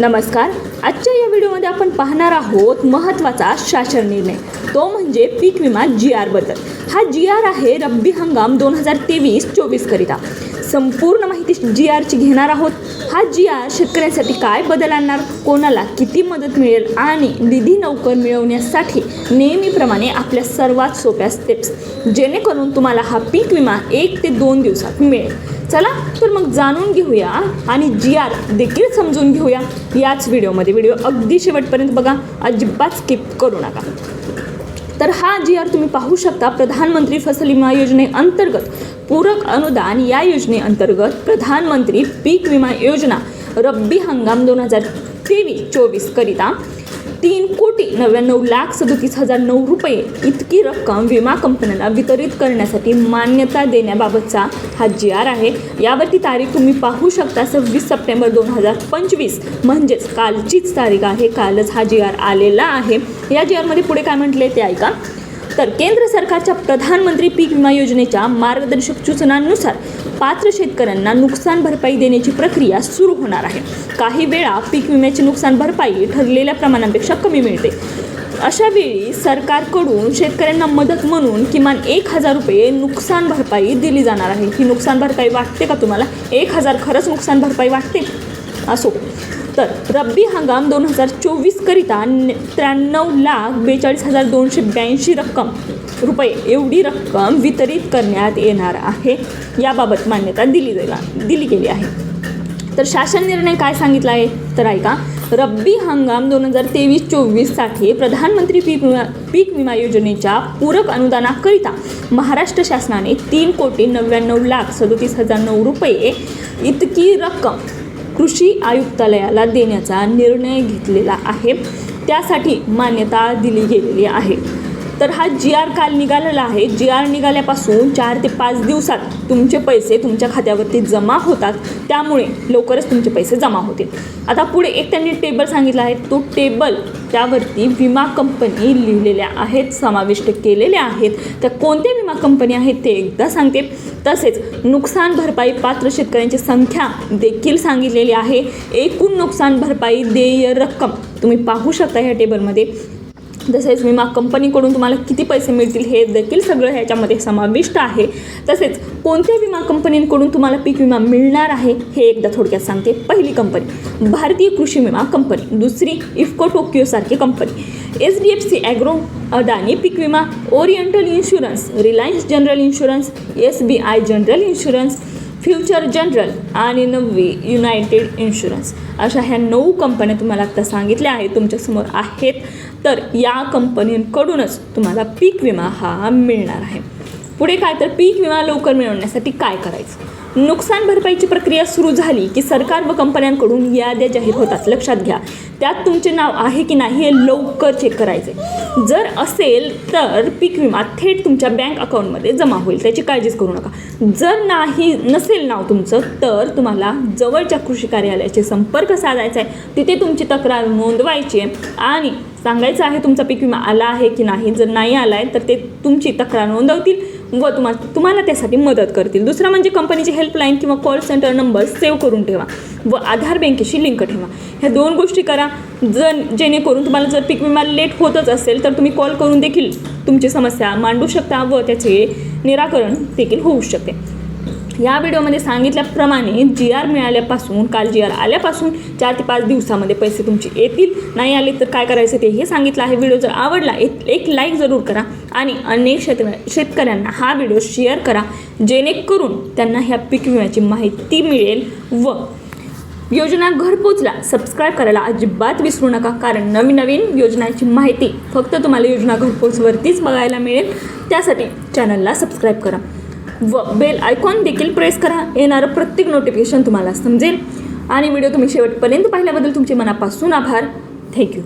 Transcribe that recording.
नमस्कार. आजच्या या व्हिडिओमध्ये आपण पाहणार आहोत महत्त्वाचा शासन निर्णय. तो म्हणजे पीक विमा जी आरबद्दल हा जी आर आहे रब्बी हंगाम दोन हजार तेवीस चोवीसकरिता संपूर्ण माहिती जी आरची घेणार आहोत. हा जी आर शेतकऱ्यांसाठी काय बदल आणणार? कोणाला किती मदत मिळेल? आणि निधी लवकर मिळवण्यासाठी नेहमीप्रमाणे आपल्या सर्वात सोप्या स्टेप्स जेणेकरून तुम्हाला हा पीक विमा एक ते दोन दिवसात मिळेल. चला तर मग जाणून घेऊया आणि जी आर देखील समजून घेऊया याच व्हिडिओमध्ये. व्हिडिओ अगदी शेवटपर्यंत बघा अजिबात स्किप करू नका. तर हा जी आर तुम्ही पाहू शकता प्रधानमंत्री फसल विमा योजनेअंतर्गत पूरक अनुदान या योजनेअंतर्गत प्रधानमंत्री पीक विमा योजना रब्बी हंगाम दोन हजार तेवीस चोवीसकरिता तीन कोटी नव्याण्णव लाख सदोतीस हजार नऊ रुपये इतकी रक्कम विमा कंपन्यांना वितरित करण्यासाठी मान्यता देण्याबाबतचा हा जी आर आहे. यावरती तारीख तुम्ही पाहू शकता. सव्वीस सप्टेंबर दोन हजार पंचवीस म्हणजेच कालचीच तारीख आहे. कालच हा जी आर आलेला आहे. या जी आरमध्ये पुढे काय म्हटले ते ऐका. तर केंद्र सरकारच्या प्रधानमंत्री पीक विमा योजनेच्या मार्गदर्शक सूचनांनुसार पात्र शेतकऱ्यांना नुकसान भरपाई देण्याची प्रक्रिया सुरू होणार आहे. काही वेळा पीक विम्याची नुकसान भरपाई ठरलेल्या प्रमाणापेक्षा कमी मिळते. अशा वेळी सरकारकडून शेतकऱ्यांना मदत म्हणून किमान एक हजार रुपये नुकसान भरपाई दिली जाणार आहे. ही नुकसान भरपाई वाटते का तुम्हाला? एक हजार खरंच नुकसान भरपाई वाटते? असो. तर रब्बी हंगाम दोन हजार चोवीसकरिता न- त्र्याण्णव लाख बेचाळीस हजार दोनशे ब्याऐंशी रक्कम रुपये एवढी रक्कम वितरित करण्यात येणार आहे. याबाबत मान्यता दिली गेला दिली गेली आहे. तर शासन निर्णय काय सांगितला आहे? तर ऐका रब्बी हंगाम दोन हजार तेवीस चोवीससाठी प्रधानमंत्री पीक विमा पीक विमा योजनेच्या पूरक अनुदानाकरिता महाराष्ट्र शासनाने तीन कोटी नव्याण्णव लाख सदोतीस हजार नऊ रुपये इतकी रक्कम कृषी आयुक्तालयाला देण्याचा निर्णय घेतलेला आहे. त्यासाठी मान्यता दिली गेलेली आहे. तर हा जी आर काल निघालेला आहे. जी आर निघाल्यापासून चार ते पाच दिवसात तुमचे पैसे तुमच्या खात्यावरती जमा होतात. त्यामुळे लवकरच तुमचे पैसे जमा होतील. आता पुढे एक त्यांनी टेबल सांगितला आहे. तो टेबल त्यावरती विमा कंपनी लिहिलेल्या आहेत समाविष्ट केलेल्या आहेत. त्या कोणत्या विमा कंपनी आहेत ते एकदा सांगते. तसेच नुकसान भरपाई पात्र शेतकऱ्यांची संख्या देखील सांगितलेली आहे. एकूण नुकसान भरपाई देय रक्कम तुम्ही पाहू शकता ह्या टेबलमध्ये तसेच विमा कंपनीकडून तुम्हाला किती पैसे मिळतील हे देखील सगळं ह्याच्यामध्ये समाविष्ट आहे. तसेच कोणत्या विमा कंपनींकडून तुम्हाला पीक विमा मिळणार आहे हे एकदा थोडक्यात सांगते. पहिली कंपनी भारतीय कृषी विमा कंपनी. दुसरी IFFCO टोकियोसारखी company. H D F C agro Adani पीक विमा Oriental Insurance Reliance General Insurance S B I General Insurance Future General आणि नववी युनायटेड इन्शुरन्स. अशा ह्या नऊ कंपन्या तुम्हाला आत्ता सांगितल्या आहेत तुमच्यासमोर आहेत. तर या कंपनींकडूनच तुम्हाला पीक विमा हा मिळणार आहे. पुढे काय तर पीक विमा लवकर मिळवण्यासाठी काय करायचं? नुकसान भरपाईची प्रक्रिया सुरू झाली की सरकार व कंपन्यांकडून याद्या जाहीर होतात. लक्षात घ्या त्यात तुमचे नाव आहे की नाही हे लवकर चेक करायचे. जर असेल तर पीक विमा थेट तुमच्या बँक अकाउंटमध्ये जमा होईल. त्याची काळजीच करू नका. जर नाही नसेल नाव तुमचं तर तुम्हाला जवळच्या कृषी कार्यालयाचे संपर्क साधायचा आहे. तिथे तुमची तक्रार नोंदवायची आहे. आणि सांगायचं आहे तुमचा पीक विमा आला आहे की नाही. जर नाही आला आहे तर ते तुमची तक्रार नोंदवतील. व तुम्हा तुम्हाला त्यासाठी मदत करतील. दुसरं म्हणजे कंपनीची हेल्पलाईन किंवा कॉल सेंटर नंबर सेव्ह करून ठेवा व आधार बँकेशी लिंक ठेवा. ह्या दोन गोष्टी करा. जर जेणेकरून तुम्हाला जर पीक विमा लेट होतच असेल तर तुम्ही कॉल करून देखील तुमची समस्या मांडू शकता व त्याचे निराकरण देखील होऊ शकते. या व्हिडिओमध्ये सांगितल्याप्रमाणे जी आर मिळाल्यापासून काल जी आर आल्यापासून चार ते पाच दिवसामध्ये पैसे तुमचे येतील नाही आले तर काय करायचं ते हे सांगितलं आहे. व्हिडिओ जर आवडला एक एक लाईक जरूर करा आणि अनेक शेत शेतकऱ्यांना हा व्हिडिओ शेअर करा जेणेकरून त्यांना ह्या पीक विम्याची माहिती मिळेल व योजना घरपोचला सबस्क्राईब करायला अजिबात विसरू नका कारण नवीन नवीन योजनांची माहिती फक्त तुम्हाला योजना घरपोचवरतीच बघायला मिळेल. त्यासाठी चॅनलला सबस्क्राईब करा. व बेल आयकॉन देखील प्रेस करा. येणारं प्रत्येक नोटिफिकेशन तुम्हाला समजेल. आणि व्हिडिओ तुम्ही शेवटपर्यंत पाहिल्याबद्दल तुमचे मनापासून आभार. थँक्यू